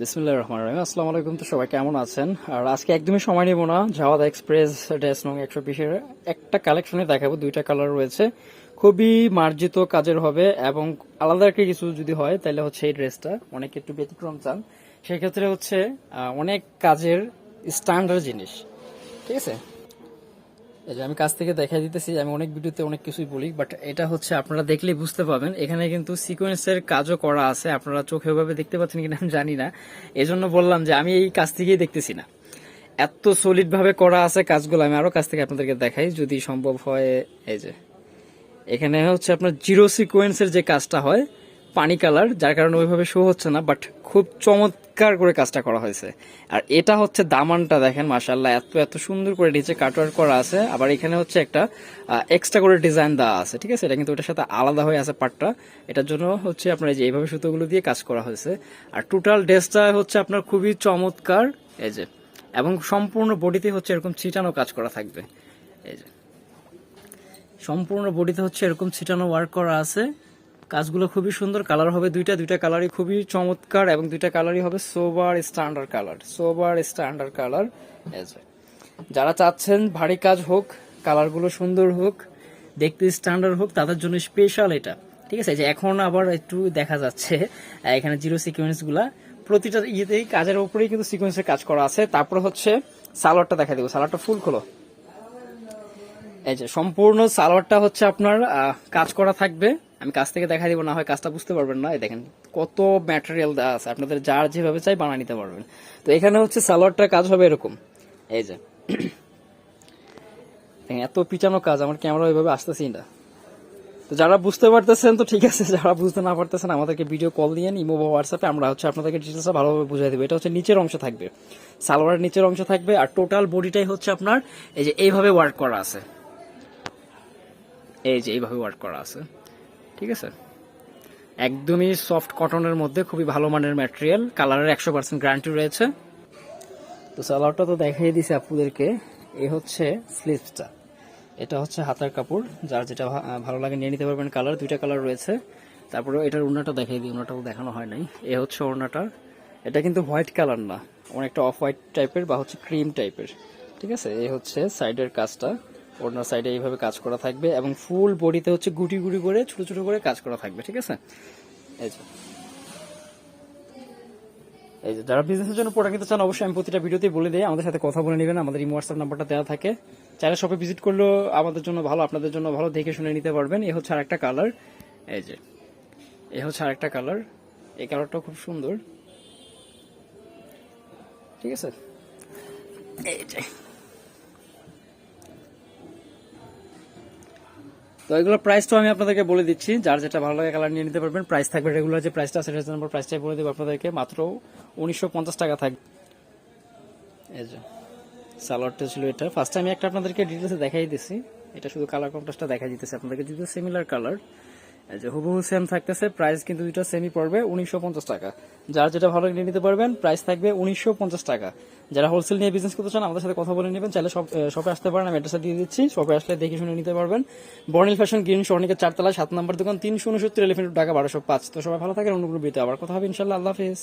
বিসমুল্লাহ রহমান রহিম। আসসালামু আলাইকুম, তো সবাই কেমন আছেন? আর আজকে একদমই সময় নেব না। জাওয়াদ এক্সপ্রেস ড্রেস নং একশো বিশের একটা কালেকশনে দেখাবো, দুইটা কালার রয়েছে। খুবই মার্জিত কাজের হবে এবং আলাদা একটা কিছু যদি হয়, তাহলে হচ্ছে এই ড্রেসটা। অনেকে একটু ব্যতিক্রম চান। সেক্ষেত্রে হচ্ছে অনেক কাজের স্ট্যান্ডার্ড জিনিস। ঠিক আছে? এই যে আমি কাছ থেকে দেখাই দিতেছি আমি অনেক ভিডিওতে অনেক কিছুই বলি বাট এটা হচ্ছে আপনারা দেখলেই বুঝতে পাবেন এখানে কিন্তু সিকোয়েন্সের কাজও করা আছে, আপনারা চোখে ওভাবে দেখতে পাচ্ছেন কিনা আমি জানি না। এজন্য বললাম যে আমি এই কাছ থেকেই দেখতেছি না। এত সলিড ভাবে করা আছে কাজগুলো, আমি আরও কাছ থেকে আপনাদেরকে দেখাই, যদি সম্ভব হয়। এই যে, এখানে হচ্ছে আপনার জিরো সিকোয়েন্সের যে কাজটা হয় পানি কালার, যার কারণে ওইভাবে শো হচ্ছে না বাট খুব চমৎকার করে কাজটা করা হয়েছে। আর এটা হচ্ছে দামানটা দেখেন মাসাল্লাহ এত এত সুন্দর করে নিচে কাটওয়ার্ক করা আছে। আবার এখানে হচ্ছে একটা এক্সট্রা করে ডিজাইন দেওয়া আছে, ঠিক আছে? এটা কিন্তু ওটার সাথে আলাদা হয়ে আছে পার্টটা এটার জন্য হচ্ছে আপনার এই যে এইভাবে সুতোগুলো দিয়ে কাজ করা হয়েছে। আর টোটাল ড্রেসটা হচ্ছে আপনার খুবই চমৎকার, এই যে, এবং সম্পূর্ণ বডিতে হচ্ছে এরকম ছিটানো কাজ করা থাকবে, এই যে। সম্পূর্ণ বডিতে হচ্ছে এরকম ছিটানো ওয়ার্ক করা আছে। কাজগুলো খুবই সুন্দর কালার হবে দুইটা দুইটা কালারই খুবই চমৎকার এবং দুইটা কালারই হবে sober standard colour sober standard colour যারা চাচ্ছেন ভারী কাজ হোক কালারগুলো সুন্দর হোক, দেখতে স্ট্যান্ডার্ড হোক, তাদের জন্য স্পেশাল এটা। ঠিক আছে যে এখন আবার একটু দেখা যাচ্ছে, এখানে জিরো সিকোয়েন্সগুলা, প্রতিটা ইয়েতেই কাজের উপরেই কিন্তু সিকোয়েন্সের কাজ করা আছে। তারপর হচ্ছে সালোয়ারটা দেখা দেবো, সালোয়ারটা ফুল খোলো। এই যে সম্পূর্ণ সালোয়ারটা হচ্ছে আপনার কাজ করা থাকবে। আমি কাজ থেকে দেখা দিব, না হয় কাজটা বুঝতে পারবেন না। দেখেন, কত ম্যাটেরিয়াল দেওয়া আছে। আপনাদের যার যেভাবে চাই বানিয়ে নিতে পারবেন। তো এখানে হচ্ছে সালোয়ারটার কাজ হবে এরকম। এই যে এত পিচানো কাজ, আমার ক্যামেরা ওইভাবে আসতেছি না। তো যারা বুঝতে পারতেছেন, তো ঠিক আছে, যারা বুঝতে না পারতেছেন, আমাদেরকে ভিডিও কল দিয়ে ইমো বা হোয়াটসঅ্যাপে আমরা হচ্ছে আপনাদেরকে ডিটেলসটা ভালোভাবে বুঝিয়ে দেবো। এটা হচ্ছে নিচের অংশ থাকবে। সালোয়ারের নিচের অংশ থাকবে, আর টোটাল বডিটাই হচ্ছে আপনার, এই যে এইভাবে ওয়ার্ক করা আছে। এই যে এইভাবে ওয়ার্ক করা আছে। ঠিক আছে? একদমই সফট কটনের মধ্যে খুবই ভালো মানের ম্যাটেরিয়াল কালারের একশো পার্সেন্ট গ্যারান্টি রয়েছে। তো সালোয়ারটা তো দেখাই দিছে আপুদেরকে এ হচ্ছে স্লিভসটা এটা হচ্ছে হাতার কাপড়। যার যেটা ভালো লাগে নিয়ে নিতে পারবেন কালার দুইটা কালার রয়েছে। তারপরে এটার ওড়নাটা দেখাই দিই। ওড়নাটাও দেখানো হয় নাই। এ হচ্ছে ওড়নাটা। এটা কিন্তু হোয়াইট কালার না। অনেকটা অফ হোয়াইট টাইপের বা হচ্ছে ক্রিম টাইপের ঠিক আছে? এ হচ্ছে সাইডের কাজটা। ওড়নার সাইডে এইভাবে কাজ করা থাকবে এবং ফুল বডিতে হচ্ছে গুটি গুটি করে, ছোট ছোট করে কাজ করা থাকবে, ঠিক আছে? এই যে। এই যে, যারা বিজনেসের জন্য প্রোডাক্ট নিতে চান, অবশ্যই আমি প্রতিটা ভিডিওতেই বলে দিই। আমাদের সাথে কথা বলে নেবেন, আমাদের এই হোয়াটসঅ্যাপ নাম্বারটা দেওয়া থাকে। চাইলে শপে ভিজিট করলেও আমাদের জন্য ভালো, আপনাদের জন্য ভালো, দেখে শুনে নিতে পারবেন। এ হচ্ছে আরেকটা কালার এই যে। এ হচ্ছে আরেকটা কালার এই কালারটাও খুব সুন্দর। ঠিক আছে? এই যে। তো এগুলো প্রাইসটা আমি আপনাদেরকে বলে দিচ্ছি। যার যেটা ভালো লাগে কালার নিয়ে নিতে পারবেন। প্রাইস থাকবে রেগুলার যে প্রাইসটা আছে সেটা নম্বর প্রাইসটাই বলে দেবো আপনাদেরকে। মাত্র উনিশশো পঞ্চাশ টাকা থাকবে। এই যে সালোয়ারটা ছিল এটা। ফার্স্ট আমি একটা আপনাদেরকে ডিটেলসে দেখাই দিছি। এটা শুধু কালার কন্ট্রাস্টটা দেখাই দিতেছে। আপনাদেরকে যদি সিমিলার কালার যে হুবহু সেম থাকতেছে প্রাইস কিন্তু দুইটা সেমই পড়বে, উনিশশো পঞ্চাশ টাকা। যার যেটা ভালো নিয়ে নিতে পারবেন প্রাইস থাকবে উনিশশো পঞ্চাশ টাকা। যারা হোলসেল নিয়ে বিজনেস করতে চান, আমাদের সাথে কথা বলে নেবেন, চাইলে সব শপে আসতে পারেন, আমি অ্যাড্রেসটা দিয়ে দিচ্ছি। শপে আসলে দেখে শুনে নিতে পারবেন। বর্নিল ফ্যাশন গ্রিন সর্ণিকের চারতলা সাত নম্বর দোকান, তিনশো উনসত্তর এলিফেন্ট টাকা বারোশো পাঁচ। তো সবাই ভালো থাকেন অনুগ্রহ আবার কথা হবে ইনশাল্লাহ আল্লাহ হাফিজ।